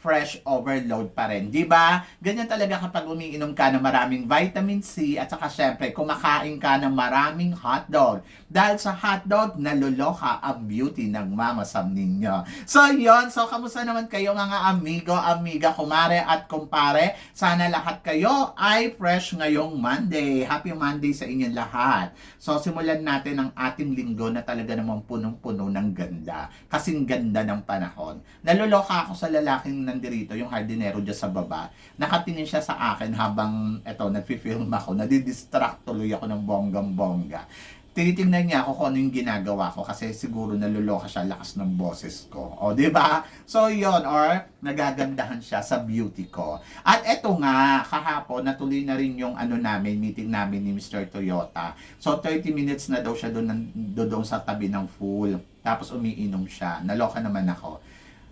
fresh overload pa rin. Di ba? Ganyan talaga kapag umiinom ka ng maraming vitamin C at saka syempre kumakain ka ng maraming hotdog. Dahil sa hotdog, naluloka ang beauty ng mama Sam ninyo. So yon so kamusta naman kayo mga amigo, amiga, kumare at kumpare? Sana lahat kayo ay fresh ngayong Monday. Happy Monday sa inyong lahat. So simulan natin ang ating linggo na talaga namang punong-puno ng ganda. Kasing ganda ng panahon. Naluloka ako sa lalaking nandirito, yung hardinero dyan sa baba. Nakatingin siya sa akin habang eto, nagfi-film ako. Nadidistract tuloy ako ng bonggang-bongga. Tinitingnan niya ako kung ano yung ginagawa ko kasi siguro naluloka siya lakas ng boses ko. O, di ba? So, yon or nagagandahan siya sa beauty ko. At eto nga, kahapon, natuloy na rin yung ano namin, meeting namin ni Mr. Toyota. So, 30 minutes na daw siya doon, doon sa tabi ng pool. Tapos umiinom siya. Naloka naman ako.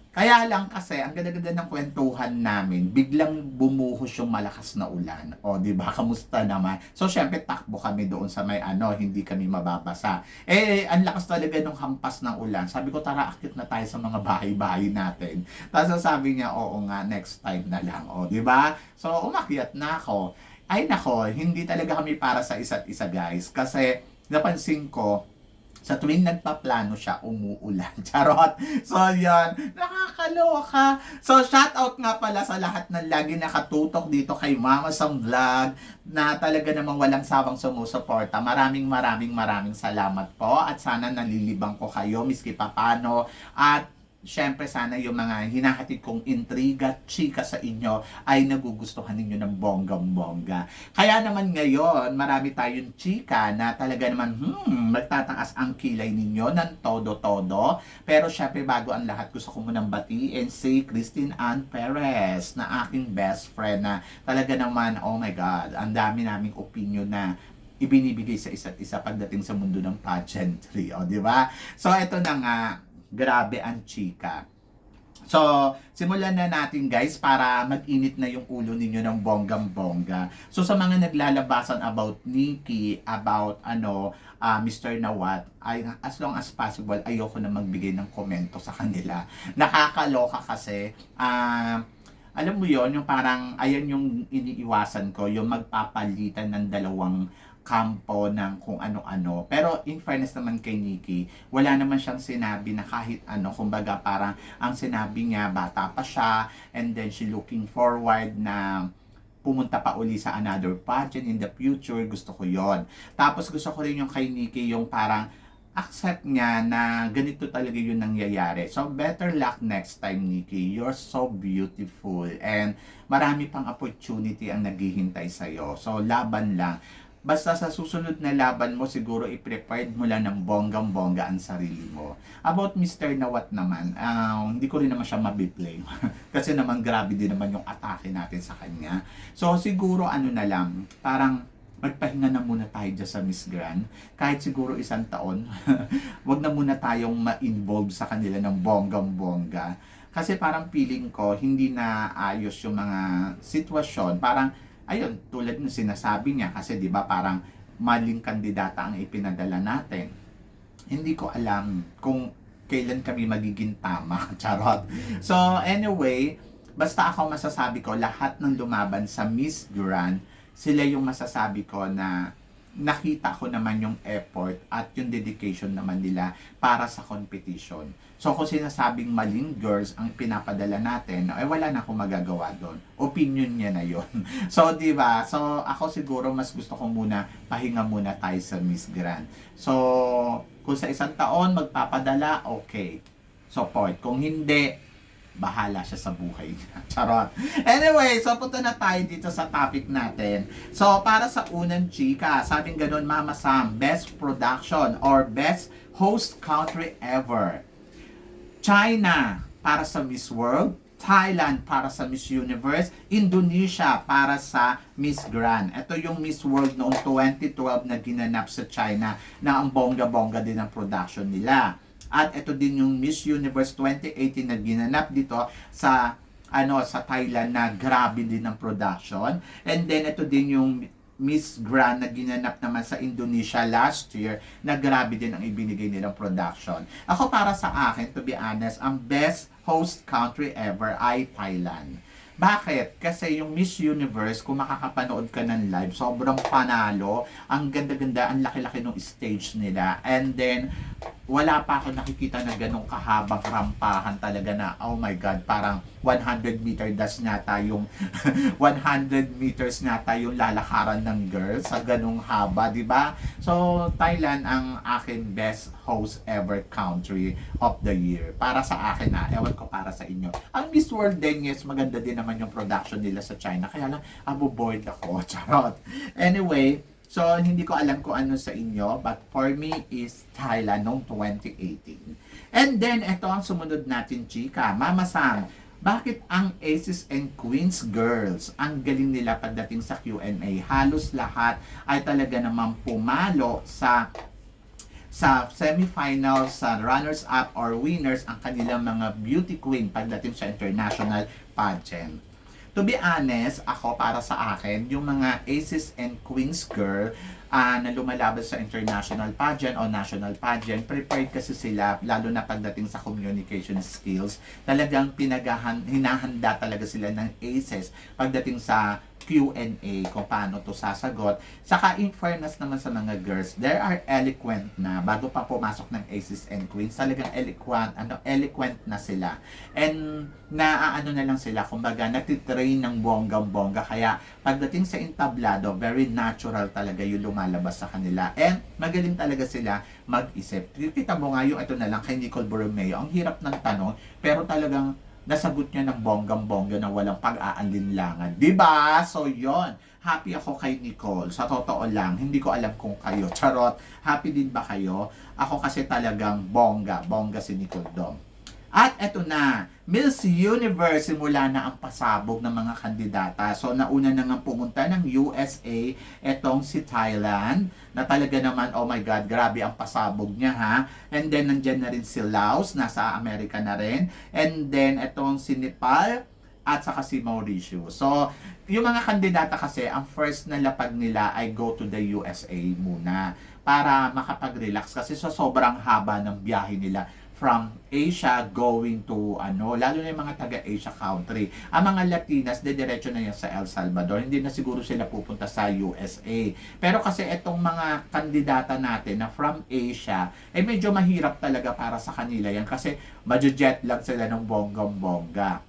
Kaya lang kasi, ang ganda-ganda ng kwentuhan namin, biglang bumuhos yung malakas na ulan. O, di ba? Kamusta naman? So, syempre, takbo kami doon sa may ano, hindi kami mababasa. Eh, ang lakas talaga ng hampas ng ulan. Sabi ko, tara, akit na tayo sa mga bahay-bahay natin. Tapos sabi niya, oo nga, next time na lang. O, di ba? So, umakyat na ako. Ay, nako, hindi talaga kami para sa isa't isa, guys. Kasi, napansin ko, sa tuwing nagpaplano siya, umuulan. Charot. So, yan. Nakakaloka. So, shout out nga pala sa lahat ng lagi nakatutok dito kay Mama Sam Vlog na talaga namang walang sawang sumusuporta. Maraming maraming maraming salamat po at sana nalilibang ko kayo miski papano at Siyempre sana yung mga hinahatid kong intriga, chika sa inyo ay nagugustuhan ninyo ng bonggang-bongga. Kaya naman ngayon, marami tayong chika na talaga naman, hmm, magtataas ang kilay ninyo ng todo-todo. Pero syempre bago ang lahat, gusto ko munang batiin si Christine Ann Perez na aking best friend na talaga naman, oh my God, ang dami naming opinion na ibinibigay sa isa't isa pagdating sa mundo ng pageantry, o di ba? So ito na nga, grabe ang chika. So, simulan na natin guys para mag-init na yung ulo ninyo ng bonggang-bongga. So, sa mga naglalabasan about Nikki, about ano, ah, Mr. Nawat, ay, as long as possible, ayoko na magbigay ng komento sa kanila. Nakakaloka kasi, ah, alam mo yon yung parang, ayan yung iniiwasan ko, yung magpapalitan ng dalawang kampo ng kung ano-ano. Pero in fairness naman kay Nikki, wala naman siyang sinabi na kahit ano, kumbaga parang ang sinabi niya, bata pa siya, and then she looking forward na pumunta pa uli sa another pageant in the future, gusto ko yon Tapos gusto ko rin yung kay Nikki, yung parang accept niya na ganito talaga yung nangyayari. So, better luck next time, Nikki. You're so beautiful. And marami pang opportunity ang naghihintay sa'yo. So, laban lang. Basta sa susunod na laban mo, siguro i-prepared mo lang ng bonggang-bongga ang sarili mo. About Mr. Nawat naman, ah, hindi ko rin naman siya mabiblame. Kasi naman grabe din naman yung atake natin sa kanya. So siguro ano na lang, parang magpahinga na muna tayo dyan sa Miss Grand. Kahit siguro isang taon, wag na muna tayong ma-involve sa kanila ng bonggang-bongga. Kasi parang feeling ko, hindi na ayos yung mga sitwasyon. Parang ayun, tulad ng sinasabi niya, kasi di ba parang maling kandidata ang ipinadala natin. Hindi ko alam kung kailan kami magiging tama. Charot. So, anyway, basta ako masasabi ko, lahat ng lumaban sa Miss Grand, sila yung masasabi ko na nakita ko naman yung effort at yung dedication naman nila para sa competition. So kung sinasabing maling girls ang pinapadala natin, ay wala na akong magagawa doon. Opinion niya na yon. So 'di ba? So ako siguro mas gusto ko muna pahinga muna tayo sa Miss Grand. So kung sa isang taon magpapadala, okay. Support. Kung hindi, bahala siya sa buhay niya. Charot. Anyway, so punta na tayo dito sa topic natin. So, para sa unang chika, sabing ganun, Mama Sam, best production or best host country ever. China, para sa Miss World. Thailand para sa Miss Universe, Indonesia para sa Miss Grand. Ito yung Miss World noong 2012 na ginanap sa China na ang bongga-bongga din ang production nila. At ito din yung Miss Universe 2018 na ginanap dito sa ano sa Thailand na grabe din ang production. And then ito din yung Miss Grand na ginanap naman sa Indonesia last year na grabe din ang ibinigay nilang production. Ako para sa akin, to be honest, ang best host country ever ay Thailand. Bakit? Kasi yung Miss Universe, kung makakapanood ka ng live, sobrang panalo. Ang ganda-ganda, ang laki-laki ng stage nila. And then, wala pa ako nakikita na ganong kahabang rampahan talaga na, oh my God, parang 100 meter dash nata yung 100 meters nata yung lalakaran ng girl sa ganong haba, di ba? So, Thailand ang akin best host ever country of the year. Para sa akin na, ewan ko para sa inyo. Ang Miss World din, yes, maganda din naman yung production nila sa China. Kaya lang, abo ako. Charot. Anyway, so hindi ko alam kung ano sa inyo, but for me is Thailand noong 2018. And then, ito ang sumunod natin, chika. Mama Sam, bakit ang Aces and Queens girls, ang galing nila pagdating sa Q&A, halos lahat ay talaga namang pumalo sa sa semifinals, sa runners-up or winners ang kanilang mga beauty queen pagdating sa international pageant. To be honest, ako para sa akin, yung mga aces and queens girl ah, na lumalaban sa international pageant o national pageant, prepared kasi sila, lalo na pagdating sa communication skills, talagang pinagahan, hinahanda talaga sila ng aces pagdating sa Q&A kung paano to sasagot. Saka in fairness naman sa mga girls, there are eloquent na bago pa pumasok ng aces and queens, talagang eloquent, ano, eloquent na sila. And naaano na lang sila, kumbaga natitrain ng bonggang-bongga. Kaya pagdating sa entablado, very natural talaga yung lumalabas sa kanila. And magaling talaga sila mag-isip. Kita mo nga yung ito na lang kay Nicole Borromeo. Ang hirap ng tanong, pero talagang nasagot niya ng bonggang-bongga na walang pag-aalinlangan. 'Di ba? So, yon Happy ako kay Nicole. Sa totoo lang, hindi ko alam kung kayo. Charot. Happy din ba kayo? Ako kasi talagang bongga. Bongga si Nicole Dom. At eto na, Miss Universe, simula na ang pasabog ng mga kandidata. So, nauna na nga pumunta ng USA, etong si Thailand, na talaga naman, oh my God, grabe ang pasabog niya ha. And then, nandyan na rin si Laos, nasa Amerika na rin. And then, etong si Nepal, at saka si Mauricio. So, yung mga kandidata kasi, ang first na lapag nila ay go to the USA muna para makapag-relax kasi sa sobrang haba ng biyahe nila from Asia going to ano, lalo na yung mga taga-Asia country. Ang mga Latinas, dediretso na yan sa El Salvador. Hindi na siguro sila pupunta sa USA. Pero kasi itong mga kandidata natin na from Asia, eh medyo mahirap talaga para sa kanila yan kasi madyo-jet lag sila ng bonggam-bongga.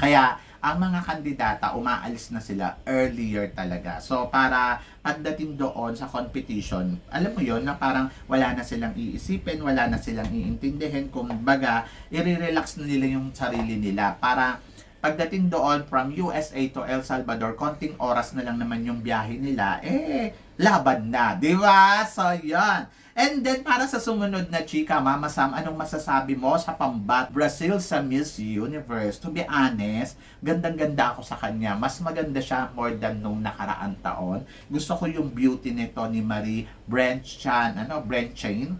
Kaya ang mga kandidata umaalis na sila earlier talaga. So para pagdating doon sa competition, alam mo yon na parang wala na silang iisipin, wala na silang iintindihin, kumbaga i-relax na nila yung sarili nila para pagdating doon from USA to El Salvador, konting oras na lang naman yung biyahe nila, eh, laban na, di ba? So, yan. And then, para sa sumunod na chika, Mama Sam, anong masasabi mo sa pambat Brazil sa Miss Universe? To be honest, gandang-ganda ako sa kanya. Mas maganda siya more than nung nakaraan taon. Gusto ko yung beauty nito ni Marie Brent Chan, ano, Brent Chain.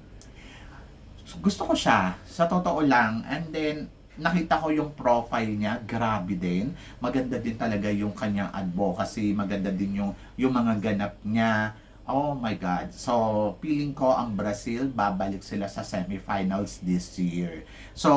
Gusto ko siya, sa totoo lang. And then, nakita ko yung profile niya, grabe din. Maganda din talaga yung kanyang advocacy, maganda din yung yung mga ganap niya. Oh my God. So, feeling ko ang Brazil, babalik sila sa semifinals this year. So,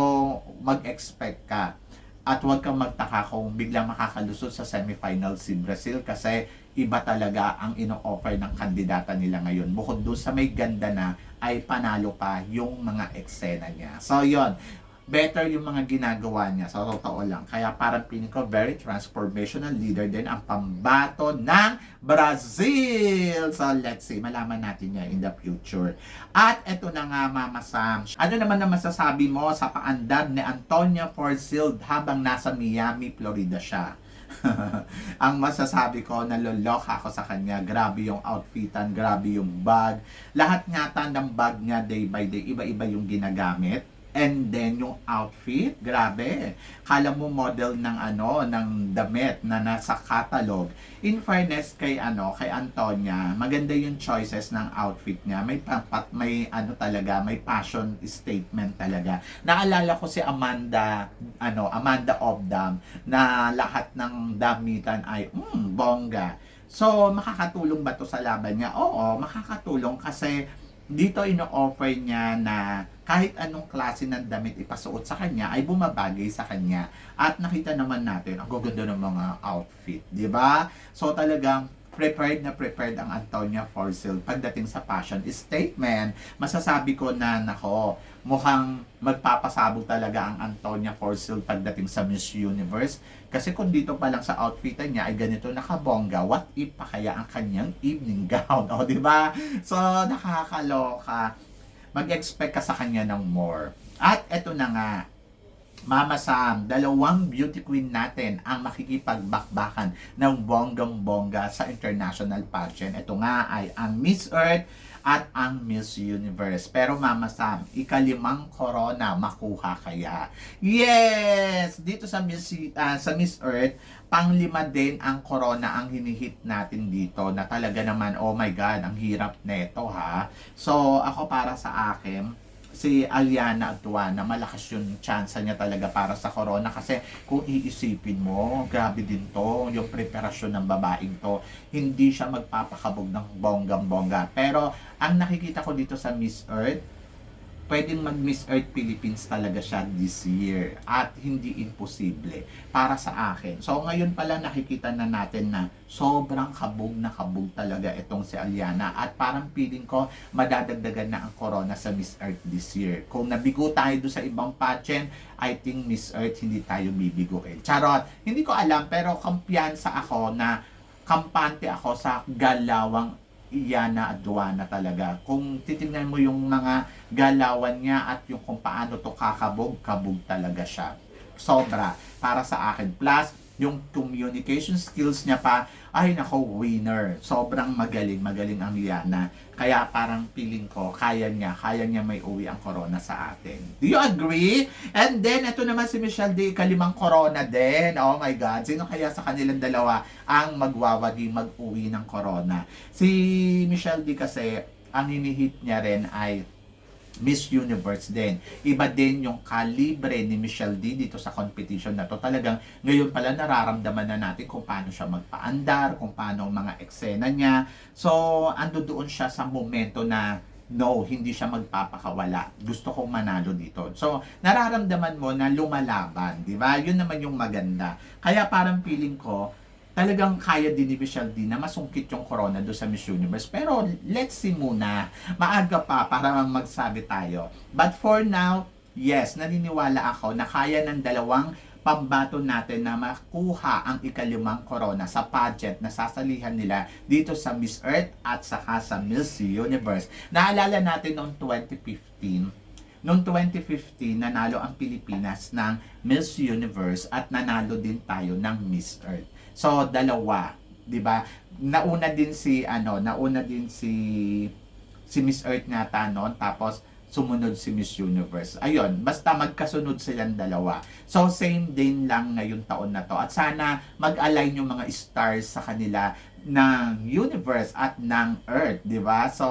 mag-expect ka. At huwag kang magtaka kung biglang makakalusot sa semifinals si Brazil kasi iba talaga ang ino-offer ng kandidata nila ngayon. Bukod doon sa may ganda na, ay panalo pa yung mga eksena niya. So, yon better yung mga ginagawa niya sa totoo lang. Kaya parang piling ko very transformational leader din ang pambato ng Brazil. So let's see, malaman natin niya in the future. At eto na nga Mama Sam. Ano naman na masasabi mo sa paandar ni Antonia Forsyth habang nasa Miami, Florida siya? ang masasabi ko, naloloka ako sa kanya. Grabe yung outfitan, grabe yung bag. Lahat nga ng bag niya day by day, iba-iba yung ginagamit And then yung outfit, grabe. Kala mo model ng ano, ng damit na nasa catalog. In fairness kay ano, kay Antonia, maganda yung choices ng outfit niya. May pampat, may ano talaga, may passion statement talaga. Naalala ko si Amanda, ano, Amanda Obdam na lahat ng damitan ay mm, bongga. So, makakatulong ba to sa laban niya? Oo, makakatulong kasi dito ino-offer niya na kahit anong klase ng damit ipasuot sa kanya ay bumabagay sa kanya. At nakita naman natin, ang gaganda ng mga outfit, di ba? So talagang prepared na prepared ang Antonia Forcil pagdating sa fashion statement. Masasabi ko na, nako, mukhang magpapasabog talaga ang Antonia Forcil pagdating sa Miss Universe. Kasi kung dito pa lang sa outfit niya ay ganito nakabongga, what if pa kaya ang kanyang evening gown? O, di ba? So, nakakaloka. Mag-expect ka sa kanya ng more. At eto na nga, Mama Sam, dalawang beauty queen natin ang makikipagbakbakan ng bonggang-bongga sa international pageant. Ito nga ay ang Miss Earth at ang Miss Universe. Pero Mama Sam, ikalimang corona makuha kaya? Yes! Dito sa Miss, ah, sa Miss Earth, panglima din ang corona ang hinihit natin dito na talaga naman, oh my God, ang hirap neto ha. So, ako para sa akin, si Aliana Atuana, malakas yung chance niya talaga para sa corona kasi kung iisipin mo, grabe din to, yung preparasyon ng babaeng to, hindi siya magpapakabog ng bonggang-bongga. Pero ang nakikita ko dito sa Miss Earth, pwedeng mag Miss Earth Philippines talaga siya this year at hindi imposible para sa akin. So ngayon pala nakikita na natin na sobrang kabog na kabog talaga itong si Aliana at parang feeling ko madadagdagan na ang corona sa Miss Earth this year. Kung nabigo tayo doon sa ibang pageant, I think Miss Earth hindi tayo bibigoin. Charot, hindi ko alam pero kampiyansa ako na kampante ako sa galawang Iyana Aduana talaga. Kung titingnan mo yung mga galawan niya at yung kung paano to kakabog, kabog talaga siya. Sobra para sa akin. Plus, yung communication skills niya pa, ay nako, winner. Sobrang magaling, magaling ang Liana. Kaya parang feeling ko, kaya niya, kaya niya may uwi ang corona sa atin. Do you agree? And then, ito naman si Michelle D, kalimang corona din. Oh my God, sino kaya sa kanilang dalawa ang magwawagi mag-uwi ng corona? Si Michelle D kasi, ang hinihit niya rin ay Miss Universe din. Iba din yung kalibre ni Michelle D dito sa competition na to. Talagang ngayon pala nararamdaman na natin kung paano siya magpaandar, kung paano ang mga eksena niya. So, ando doon siya sa momento na no, hindi siya magpapakawala. Gusto kong manalo dito. So, nararamdaman mo na lumalaban, di ba? Yun naman yung maganda. Kaya parang feeling ko, talagang kaya din ni Michelle D na masungkit yung corona do sa Miss Universe. Pero let's see muna. Maaga pa para magsabi tayo. But for now, yes, naniniwala ako na kaya ng dalawang pambato natin na makuha ang ikalimang corona sa pageant na sasalihan nila dito sa Miss Earth at saka sa Miss Universe. Naalala natin noong 2015, noong 2015, nanalo ang Pilipinas ng Miss Universe at nanalo din tayo ng Miss Earth. So, dalawa, 'di ba? Nauna din si ano, nauna din si si Miss Earth nga noon, tapos sumunod si Miss Universe. Ayun, basta magkasunod silang dalawa. So, same din lang ngayong taon na to. At sana mag-align yung mga stars sa kanila ng Universe at ng Earth, di ba? So,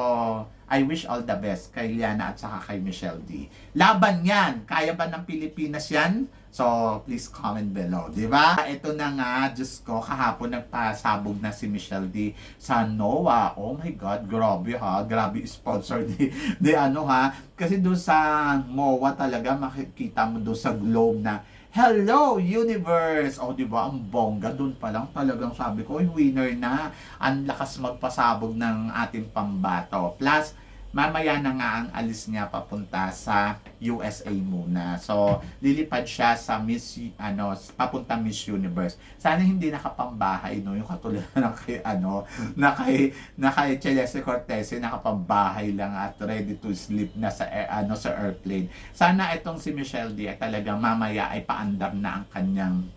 I wish all the best kay Liana at saka kay Michelle D. Laban yan! Kaya ba ng Pilipinas yan? So, please comment below, di ba? Ito na nga, Diyos ko, kahapon nagpasabog na si Michelle D sa NOAA. Oh my God, grabe ha. Grabe sponsor di, di ano ha. Kasi doon sa MOA talaga, makikita mo doon sa globe na Hello, Universe! O, di ba? Ang bongga. Doon pa lang talagang sabi ko, "Uy, winner na. Ang lakas magpasabog ng ating pambato. Plus, mamaya na nga ang alis niya papunta sa USA muna. So, lilipad siya sa Miss, ano, papunta Miss Universe. Sana hindi nakapambahay, no? Yung katulad na kay, ano, na kay, na kay Celeste Cortez, eh, nakapambahay lang at ready to sleep na sa, air- ano, sa airplane. Sana itong si Michelle D ay talagang mamaya ay paandar na ang kanyang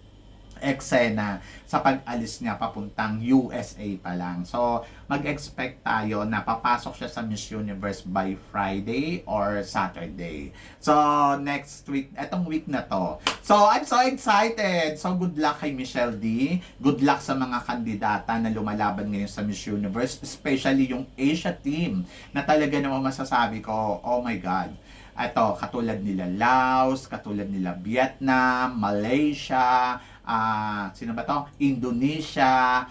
eksena sa pag-alis niya papuntang USA pa lang. So, mag-expect tayo na papasok siya sa Miss Universe by Friday or Saturday. So, next week, etong week na to. So, I'm so excited! So, good luck kay Michelle D. Good luck sa mga kandidata na lumalaban ngayon sa Miss Universe, especially yung Asia team na talaga naman masasabi ko, oh my God, ito, katulad nila Laos, katulad nila Vietnam, Malaysia, ah sino ba to? Indonesia,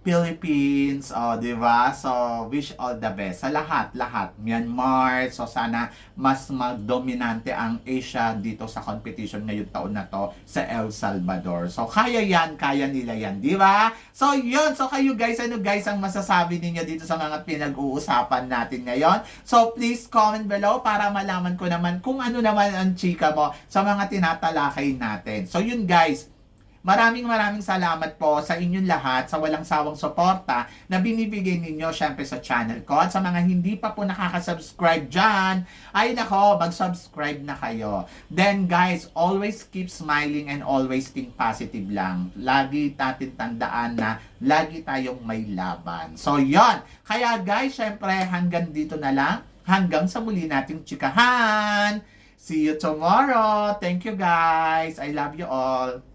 Philippines, oh, di ba? So, wish all the best sa lahat, lahat. Myanmar, so sana mas magdominante ang Asia dito sa competition ngayong taon na to sa El Salvador. So, kaya yan, kaya nila yan, di ba? So, yun. So, kayo guys, ano guys ang masasabi ninyo dito sa mga pinag-uusapan natin ngayon? So, please comment below para malaman ko naman kung ano naman ang chika mo sa mga tinatalakay natin. So, yun guys, Maraming maraming salamat po sa inyong lahat sa walang sawang suporta na binibigay ninyo syempre sa channel ko. At sa mga hindi pa po nakaka-subscribe dyan, ay nako, mag-subscribe na kayo. Then guys, always keep smiling and always think positive lang. Lagi natin tandaan na lagi tayong may laban. So yon Kaya guys, syempre hanggang dito na lang. Hanggang sa muli nating chikahan. See you tomorrow. Thank you guys. I love you all.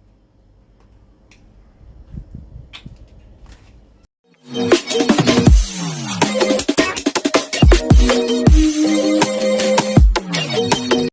Thank you.